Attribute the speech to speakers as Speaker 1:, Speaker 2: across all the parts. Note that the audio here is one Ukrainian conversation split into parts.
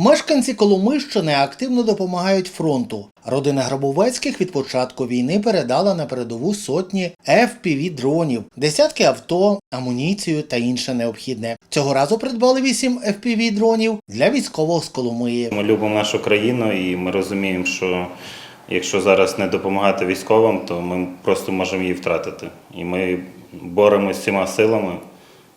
Speaker 1: Мешканці Коломийщини активно допомагають фронту. Родина Грабовецьких від початку війни передала на передову сотні fpv дронів, десятки авто, амуніцію та інше необхідне. Цього разу придбали 8 fpv дронів для військового з Коломиї.
Speaker 2: Ми любимо нашу країну і ми розуміємо, що якщо зараз не допомагати військовим, то ми просто можемо її втратити. І ми боремося всіма силами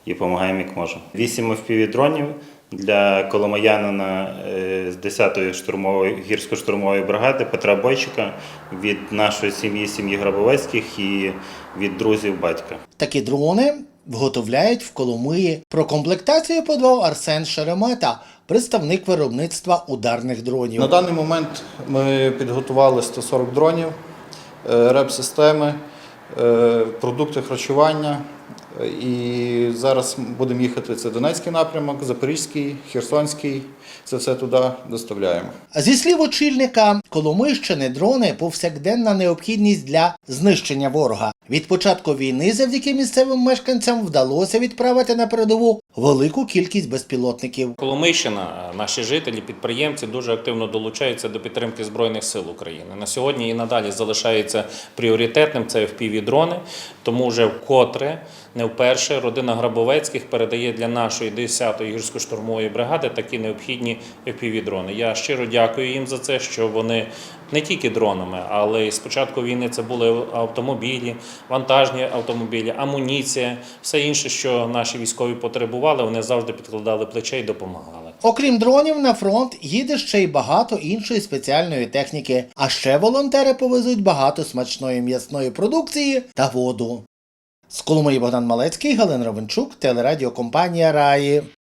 Speaker 2: і допомагаємо як можемо. Вісім fpv дронів для коломиянина е, з 10-ї штурмової гірсько-штурмової бригади Петра Бойчика від нашої сім'ї, сім'ї Грабовецьких і від друзів батька.
Speaker 1: Такі дрони виготовляють в Коломиї. Про комплектацію подбав Арсен Шеремета, представник виробництва ударних дронів.
Speaker 3: На даний момент ми підготували 140 дронів, е, реп-системи, е, продукти харчування. І зараз будемо їхати. Це Донецький напрямок, Запорізький, Херсонський. Це все туди доставляємо.
Speaker 1: Зі слів очільника Коломийщини, дрони повсякденна необхідність для знищення ворога. Від початку війни завдяки місцевим мешканцям вдалося відправити на передову велику кількість безпілотників.
Speaker 4: Коломийщина, наші жителі, підприємці дуже активно долучаються до підтримки Збройних сил України. На сьогодні і надалі залишається пріоритетним це FPV-дрони, тому вже вкотре, не вперше, родина Грабовецьких передає для нашої 10-ї гірсько-штурмової бригади такі необхідні FPV-дрони. Я щиро дякую їм за це, що вони не тільки дронами, але й з війни це були автомобілі, вантажні автомобілі, амуніція, все інше, що наші військові потребували, вони завжди підкладали плече і допомагали.
Speaker 1: Окрім дронів, на фронт їде ще й багато іншої спеціальної техніки. А ще волонтери повезуть багато смачної м'ясної продукції та воду. З Коломиї Богдан Малецький, Галина Ровенчук, телерадіокомпанія Раї.